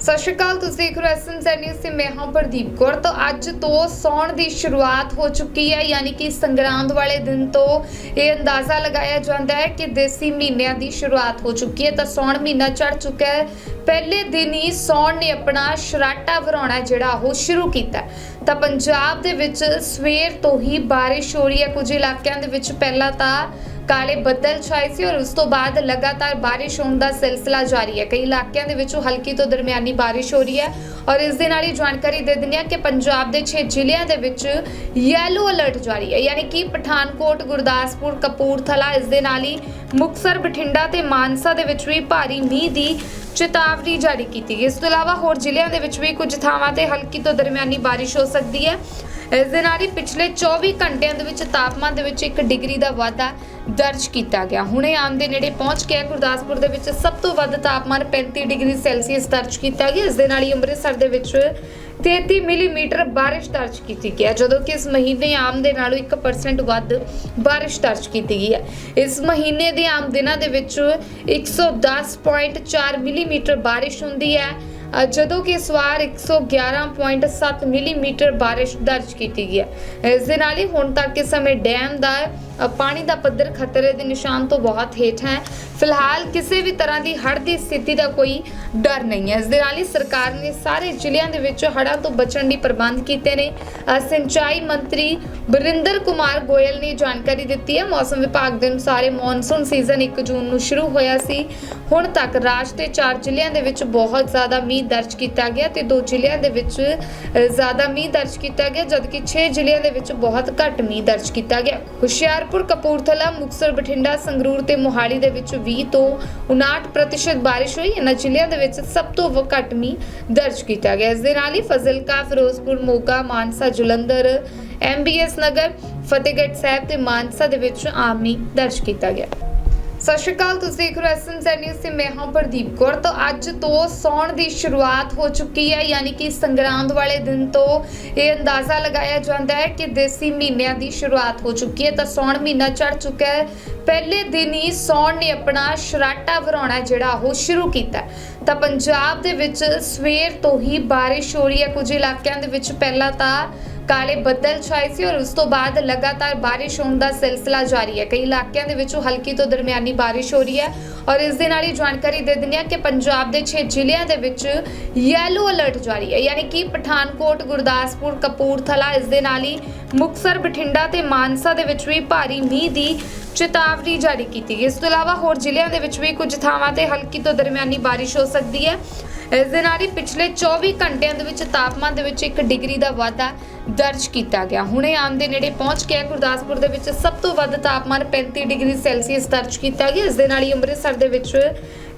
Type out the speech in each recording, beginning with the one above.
ਸਤਿ ਸ਼੍ਰੀ ਅਕਾਲ, ਤੁਸੀਂ ਦੇਖ ਰਹੇ ਹੋ ਐਸਐਮਜ਼ੈਡ ਨਿਊਜ਼ ਤੇ ਮੈਂ ਹਾਂ ਪ੍ਰਦੀਪ ਕੌਰ। ਤਾਂ ਅੱਜ ਤੋਂ ਸੌਣ ਦੀ ਸ਼ੁਰੂਆਤ ਹੋ ਚੁੱਕੀ ਹੈ, ਯਾਨੀ ਕਿ ਸੰਗਰਾਂਦ ਵਾਲੇ ਦਿਨ ਤੋਂ ਇਹ ਅੰਦਾਜ਼ਾ ਲਗਾਇਆ ਜਾਂਦਾ ਹੈ ਕਿ ਦੇਸੀ ਮਹੀਨਿਆਂ ਦੀ ਸ਼ੁਰੂਆਤ ਹੋ ਚੁੱਕੀ ਹੈ। ਤਾਂ ਸੌਣ ਮਹੀਨਾ ਚੜ ਚੁੱਕਾ ਹੈ। ਪਹਿਲੇ ਦਿਨ ਹੀ ਸੌਣ ਨੇ ਆਪਣਾ ਸ਼ਰਾਟਾ ਵਰਾਉਣਾ ਜਿਹੜਾ ਉਹ ਸ਼ੁਰੂ ਕੀਤਾ ਤਾਂ ਪੰਜਾਬ ਦੇ ਵਿੱਚ ਸਵੇਰ ਤੋਂ ਹੀ ਬਾਰਿਸ਼ ਹੋ ਰਹੀ ਹੈ। ਕੁਝ ਇਲਾਕਿਆਂ ਦੇ ਵਿੱਚ ਪਹਿਲਾਂ ਤਾਂ ਕਾਲੇ ਬੱਦਲ ਛਾਏ ਸੀ ਔਰ ਉਸ ਤੋਂ ਬਾਅਦ ਲਗਾਤਾਰ ਬਾਰਿਸ਼ ਹੋਣ ਦਾ ਸਿਲਸਿਲਾ ਜਾਰੀ ਹੈ। ਕਈ ਇਲਾਕਿਆਂ ਦੇ ਵਿੱਚ ਹਲਕੀ ਤੋਂ ਦਰਮਿਆਨੀ ਬਾਰਿਸ਼ ਹੋ ਰਹੀ ਹੈ ਔਰ ਇਸ ਦੇ ਨਾਲ ਹੀ ਜਾਣਕਾਰੀ ਦੇ ਦਿੰਦੇ ਹਾਂ ਕਿ ਪੰਜਾਬ ਦੇ 6 ਜ਼ਿਲ੍ਹਿਆਂ ਦੇ ਵਿੱਚ ਯੈਲੋ ਅਲਰਟ ਜਾਰੀ ਹੈ। ਯਾਨੀ ਕਿ ਪਠਾਨਕੋਟ, ਗੁਰਦਾਸਪੁਰ, ਕਪੂਰਥਲਾ ਇਸ ਦੇ ਨਾਲ ਹੀ ਮੁਕਸਰ ਬਠਿੰਡਾ ਤੇ ਮਾਨਸਾ ਦੇ ਵਿੱਚ ਵੀ ਭਾਰੀ ਮੀਂਹ ਦੀ ਚੇਤਾਵਨੀ ਜਾਰੀ ਕੀਤੀ ਗਈ। ਇਸ ਤੋਂ ਇਲਾਵਾ ਹੋਰ ਜ਼ਿਲ੍ਹਿਆਂ ਦੇ ਵਿੱਚ ਵੀ ਕੁਝ ਥਾਵਾਂ ਤੇ ਹਲਕੀ ਤੋਂ ਦਰਮਿਆਨੀ ਬਾਰਿਸ਼ ਹੋ ਸਕਦੀ ਹੈ। ਇਸ ਦੇ ਨਾਲ ਹੀ ਪਿਛਲੇ 24 ਘੰਟਿਆਂ ਦੇ ਵਿੱਚ ਤਾਪਮਾਨ ਦੇ ਵਿੱਚ 1 ਡਿਗਰੀ ਦਾ ਵਾਧਾ ਦਰਜ ਕੀਤਾ ਗਿਆ। ਹੁਣੇ ਆਮ ਦੇ ਨੇੜੇ ਪਹੁੰਚ ਗਿਆ ਗੁਰਦਾਸਪੁਰ ਦੇ ਵਿੱਚ ਸਭ ਤੋਂ ਵੱਧ ਤਾਪਮਾਨ 35 ਡਿਗਰੀ ਸੈਲਸੀਅਸ ਦਰਜ ਕੀਤਾ ਗਿਆ। ਇਸ ਦੇ ਨਾਲ ਹੀ ਅੰਮ੍ਰਿਤਸਰ ਦੇ ਵਿੱਚ 33 ਮਿਲੀਮੀਟਰ ਬਾਰਿਸ਼ ਦਰਜ ਕੀਤੀ ਗਈ ਜਦੋਂ ਕਿ ਇਸ ਮਹੀਨੇ ਆਮ ਦੇ ਨਾਲੋਂ 1% ਵੱਧ ਬਾਰਿਸ਼ ਦਰਜ ਕੀਤੀ ਗਈ ਹੈ। ਇਸ ਮਹੀਨੇ ਦੇ ਆਮ ਦਿਨਾਂ ਦੇ ਵਿੱਚ 110.4 ਮਿਲੀਮੀਟਰ ਬਾਰਿਸ਼ ਹੁੰਦੀ ਹੈ। ਜਦੋਂ ਕਿ ਇਸ ਵਾਰ 111.7 ਮਿਲੀਮੀਟਰ ਬਾਰਿਸ਼ ਦਰਜ ਕੀਤੀ ਗਈ ਹੈ। ਇਸ ਦੇ ਨਾਲ ਹੀ ਹੁਣ ਤੱਕ ਇਸ ਸਮੇਂ ਡੈਮ ਦਾ ਪਾਣੀ ਦਾ ਪੱਧਰ ਖਤਰੇ ਦੇ ਨਿਸ਼ਾਨ ਤੋਂ ਬਹੁਤ ਹੇਠ ਹੈ। ਫਿਲਹਾਲ ਕਿਸੇ ਵੀ ਤਰ੍ਹਾਂ ਦੀ ਹੜ੍ਹ ਦੀ ਸਥਿਤੀ ਦਾ ਕੋਈ ਡਰ ਨਹੀਂ ਹੈ। ਇਸ ਦੇ ਨਾਲ ਹੀ ਸਰਕਾਰ ਨੇ ਸਾਰੇ ਜ਼ਿਲ੍ਹਿਆਂ ਦੇ ਵਿੱਚ ਹੜ੍ਹਾਂ ਤੋਂ ਬਚਣ ਲਈ ਪ੍ਰਬੰਧ ਕੀਤੇ ਨੇ। ਸਿੰਚਾਈ ਮੰਤਰੀ ਬਰਿੰਦਰ ਕੁਮਾਰ ਗੋਇਲ ਨੇ ਜਾਣਕਾਰੀ ਦਿੱਤੀ ਹੈ। ਮੌਸਮ ਵਿਭਾਗ ਦੇ ਅਨੁਸਾਰ ਇਹ ਮੌਨਸੂਨ ਸੀਜ਼ਨ 1 ਜੂਨ ਨੂੰ ਸ਼ੁਰੂ ਹੋਇਆ ਸੀ। ਹੁਣ ਤੱਕ ਰਾਜ ਦੇ 4 ਜ਼ਿਲ੍ਹਿਆਂ ਦੇ ਵਿੱਚ ਬਹੁਤ ਜ਼ਿਆਦਾ ਮੀਂਹ ਦਰਜ ਕੀਤਾ ਗਿਆ ਤੇ ਦੋ ਜ਼ਿਲ੍ਹਿਆਂ ਦੇ ਵਿੱਚ ਜ਼ਿਆਦਾ ਮੀਂਹ ਦਰਜ ਕੀਤਾ ਗਿਆ, ਜਦਕਿ 6 ਜ਼ਿਲ੍ਹਿਆਂ ਦੇ ਵਿੱਚ ਬਹੁਤ ਘੱਟ ਮੀਂਹ ਦਰਜ ਕੀਤਾ ਗਿਆ। ਹੁਸ਼ਿਆਰ ਹੁਸ਼ਿਆਰਪੁਰ ਕਪੂਰਥਲਾ, ਮੁਕਤਸਰ, ਬਠਿੰਡਾ, ਸੰਗਰੂਰ ਤੇ ਮੋਹਾਲੀ ਦੇ ਵਿੱਚ 20 ਤੋਂ 59% ਬਾਰਿਸ਼ ਹੋਈ। ਇਹਨਾਂ ਜ਼ਿਲ੍ਹਿਆਂ ਦੇ ਵਿੱਚ ਸਭ ਤੋਂ ਵ- ਘੱਟ ਮੀਂਹ ਦਰਜ ਕੀਤਾ ਗਿਆ। ਇਸ ਦੇ ਨਾਲ ਹੀ ਫਜ਼ਿਲਕਾ ਫਿਰੋਜ਼ਪੁਰ ਮੋਗਾ, ਮਾਨਸਾ, ਜਲੰਧਰ ਐਮਬੀਐਸ ਨਗਰ, ਫਤਿਹਗੜ੍ਹ ਸਾਹਿਬ ਤੇ ਮਾਨਸਾ ਦੇ ਵਿੱਚ ਆਮ ਮੀਂਹ ਦਰਜ ਕੀਤਾ ਗਿਆ। ਸਤਿ ਸ਼੍ਰੀ ਅਕਾਲ, ਤੁਸੀਂ ਦੇਖ ਰਹੇ ਹੋ ਐਸਐਮਜ਼ੈਡ ਨਿਊਜ਼ ਤੇ ਮੈਂ ਹਾਂ ਪ੍ਰਦੀਪ ਕੌਰ। ਤਾਂ ਅੱਜ ਤੋਂ ਸੌਣ ਦੀ ਸ਼ੁਰੂਆਤ ਹੋ ਚੁੱਕੀ ਹੈ, ਯਾਨੀ ਕਿ ਸੰਗਰਾਂਦ ਵਾਲੇ ਦਿਨ ਤੋਂ ਇਹ ਅੰਦਾਜ਼ਾ ਲਗਾਇਆ ਜਾਂਦਾ ਹੈ ਕਿ ਦੇਸੀ ਮਹੀਨਿਆਂ ਦੀ ਸ਼ੁਰੂਆਤ ਹੋ ਚੁੱਕੀ ਹੈ। ਤਾਂ ਸੌਣ ਮਹੀਨਾ ਚੜ ਚੁੱਕਾ ਹੈ। ਪਹਿਲੇ ਦਿਨ ਹੀ ਸੌਣ ਨੇ ਆਪਣਾ ਸ਼ਰਾਟਾ ਵਰਾਉਣਾ ਜਿਹੜਾ ਉਹ ਸ਼ੁਰੂ ਕੀਤਾ ਤਾਂ ਪੰਜਾਬ ਦੇ ਵਿੱਚ ਸਵੇਰ ਤੋਂ ਹੀ ਬਾਰਿਸ਼ ਹੋ ਰਹੀ ਹੈ। ਕੁਝ ਇਲਾਕਿਆਂ ਦੇ ਵਿੱਚ ਪਹਿਲਾਂ ਤਾਂ ਕਾਲੇ ਬੱਦਲ ਛਾਏ ਸੀ ਔਰ ਉਸ ਤੋਂ ਬਾਅਦ ਲਗਾਤਾਰ ਬਾਰਿਸ਼ ਹੋਣ ਦਾ ਸਿਲਸਿਲਾ ਜਾਰੀ ਹੈ। ਕਈ ਇਲਾਕਿਆਂ ਦੇ ਵਿੱਚ ਹਲਕੀ ਤੋਂ ਦਰਮਿਆਨੀ ਬਾਰਿਸ਼ ਹੋ ਰਹੀ ਹੈ ਔਰ ਇਸ ਦੇ ਨਾਲ ਹੀ ਜਾਣਕਾਰੀ ਦੇ ਦਿੰਦੇ ਹਾਂ ਕਿ ਪੰਜਾਬ ਦੇ 6 ਜ਼ਿਲ੍ਹਿਆਂ ਦੇ ਵਿੱਚ ਯੈਲੋ ਅਲਰਟ ਜਾਰੀ ਹੈ। ਯਾਨੀ ਕਿ ਪਠਾਨਕੋਟ, ਗੁਰਦਾਸਪੁਰ, ਕਪੂਰਥਲਾ ਇਸ ਦੇ ਨਾਲ ਹੀ ਮੁਕਸਰ ਬਠਿੰਡਾ ਤੇ ਮਾਨਸਾ ਦੇ ਵਿੱਚ ਵੀ ਭਾਰੀ ਮੀਂਹ ਦੀ ਚੇਤਾਵਨੀ ਜਾਰੀ ਕੀਤੀ ਗਈ। ਇਸ ਤੋਂ ਇਲਾਵਾ ਹੋਰ ਜ਼ਿਲ੍ਹਿਆਂ ਦੇ ਵਿੱਚ ਵੀ ਕੁਝ ਥਾਵਾਂ ਤੇ ਹਲਕੀ ਤੋਂ ਦਰਮਿਆਨੀ ਬਾਰਿਸ਼ ਹੋ ਸਕਦੀ ਹੈ। ਇਸ ਦੇ ਨਾਲ ਹੀ ਪਿਛਲੇ 24 ਘੰਟਿਆਂ ਦੇ ਵਿੱਚ ਤਾਪਮਾਨ ਦੇ ਵਿੱਚ 1 ਡਿਗਰੀ ਦਾ ਵਾਧਾ ਦਰਜ ਕੀਤਾ ਗਿਆ। ਹੁਣੇ ਆਮ ਦੇ ਨੇੜੇ ਪਹੁੰਚ ਗਿਆ ਗੁਰਦਾਸਪੁਰ ਦੇ ਵਿੱਚ ਸਭ ਤੋਂ ਵੱਧ ਤਾਪਮਾਨ 35 ਡਿਗਰੀ ਸੈਲਸੀਅਸ ਦਰਜ ਕੀਤਾ ਗਿਆ। ਇਸ ਦੇ ਨਾਲ ਹੀ ਅੰਮ੍ਰਿਤਸਰ ਦੇ ਵਿੱਚ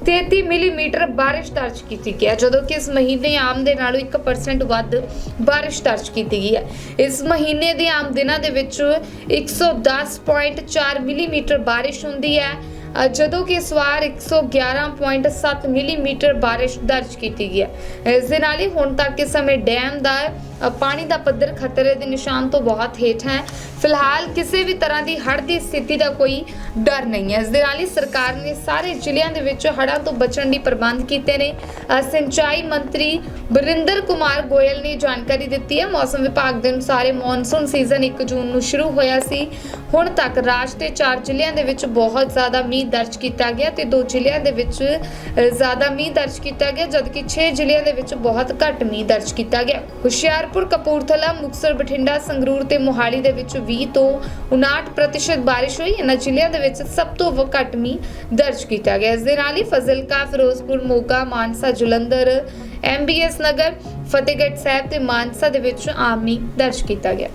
33 ਮਿਲੀਮੀਟਰ ਬਾਰਿਸ਼ ਦਰਜ ਕੀਤੀ ਗਈ ਹੈ, ਜਦੋਂ ਕਿ ਇਸ ਮਹੀਨੇ ਆਮ ਦੇ ਨਾਲੋਂ 1% ਵੱਧ ਬਾਰਿਸ਼ ਦਰਜ ਕੀਤੀ ਗਈ ਹੈ। ਇਸ ਮਹੀਨੇ ਦੇ ਆਮ ਦਿਨਾਂ ਦੇ ਵਿੱਚ 110.4 ਮਿਲੀਮੀਟਰ ਬਾਰਿਸ਼ ਹੁੰਦੀ ਹੈ ਜਦੋਂ ਕਿ ਇਸ ਵਾਰ 111.7 ਮਿਲੀਮੀਟਰ ਬਾਰਿਸ਼ ਦਰਜ ਕੀਤੀ ਗਈ ਹੈ। ਇਸ ਦੇ ਨਾਲ ਹੀ ਹੁਣ ਤੱਕ ਇਸ ਸਮੇਂ ਡੈਮ ਦਾ ਪਾਣੀ ਦਾ ਪੱਧਰ ਖਤਰੇ ਦੇ ਨਿਸ਼ਾਨ ਤੋਂ ਬਹੁਤ ਹੇਠ ਹੈ। ਫਿਲਹਾਲ ਕਿਸੇ ਵੀ ਤਰ੍ਹਾਂ ਦੀ ਹੜ੍ਹ ਦੀ ਸਥਿਤੀ ਦਾ ਕੋਈ ਡਰ ਨਹੀਂ ਹੈ। ਇਸ ਦੇ ਨਾਲ ਹੀ ਸਰਕਾਰ ਨੇ ਸਾਰੇ ਜ਼ਿਲ੍ਹਿਆਂ ਦੇ ਵਿੱਚ ਹੜ੍ਹਾਂ ਤੋਂ ਬਚਣ ਲਈ ਪ੍ਰਬੰਧ ਕੀਤੇ ਨੇ। ਸਿੰਚਾਈ ਮੰਤਰੀ ਬਰਿੰਦਰ ਕੁਮਾਰ ਗੋਇਲ ਨੇ ਜਾਣਕਾਰੀ ਦਿੱਤੀ ਹੈ। ਮੌਸਮ ਵਿਭਾਗ ਦੇ ਅਨੁਸਾਰ ਮੌਨਸੂਨ ਸੀਜ਼ਨ 1 ਜੂਨ ਨੂੰ ਸ਼ੁਰੂ ਹੋਇਆ ਸੀ। ਹੁਣ ਤੱਕ ਰਾਜ ਦੇ 4 ਜ਼ਿਲ੍ਹਿਆਂ ਦੇ ਵਿੱਚ ਬਹੁਤ ਜ਼ਿਆਦਾ ਮੀਂਹ ਦਰਜ ਕੀਤਾ ਗਿਆ ਤੇ ਦੋ ਜ਼ਿਲ੍ਹਿਆਂ ਦੇ ਵਿੱਚ ਜ਼ਿਆਦਾ ਮੀਂਹ ਦਰਜ ਕੀਤਾ ਗਿਆ, ਜਦਕਿ 6 ਜ਼ਿਲ੍ਹਿਆਂ ਦੇ ਵਿੱਚ ਬਹੁਤ ਘੱਟ ਮੀਂਹ ਦਰਜ ਕੀਤਾ ਗਿਆ। ਹੁਸ਼ਿਆਰਪੁਰ, ਕਪੂਰਥਲਾ, ਮੁਕਤਸਰ, ਬਠਿੰਡਾ, ਸੰਗਰੂਰ ਤੇ ਮੋਹਾਲੀ ਦੇ ਵਿੱਚ 20 ਤੋਂ 59% ਬਾਰਿਸ਼ ਹੋਈ। ਇਹਨਾਂ ਜ਼ਿਲ੍ਹਿਆਂ ਦੇ ਵਿੱਚ ਸਭ ਤੋਂ ਵ- ਘੱਟ ਮੀਂਹ ਦਰਜ ਕੀਤਾ ਗਿਆ। ਇਸ ਦੇ ਨਾਲ ਹੀ ਫਜ਼ਿਲਕਾ, ਫਿਰੋਜ਼ਪੁਰ, ਮੋਗਾ, ਮਾਨਸਾ, ਜਲੰਧਰ ਐਮਬੀਐਸ ਨਗਰ, ਫਤਿਹਗੜ੍ਹ ਸਾਹਿਬ ਤੇ ਮਾਨਸਾ ਦੇ ਵਿੱਚ ਆਮ ਮੀਂਹ ਦਰਜ ਕੀਤਾ ਗਿਆ।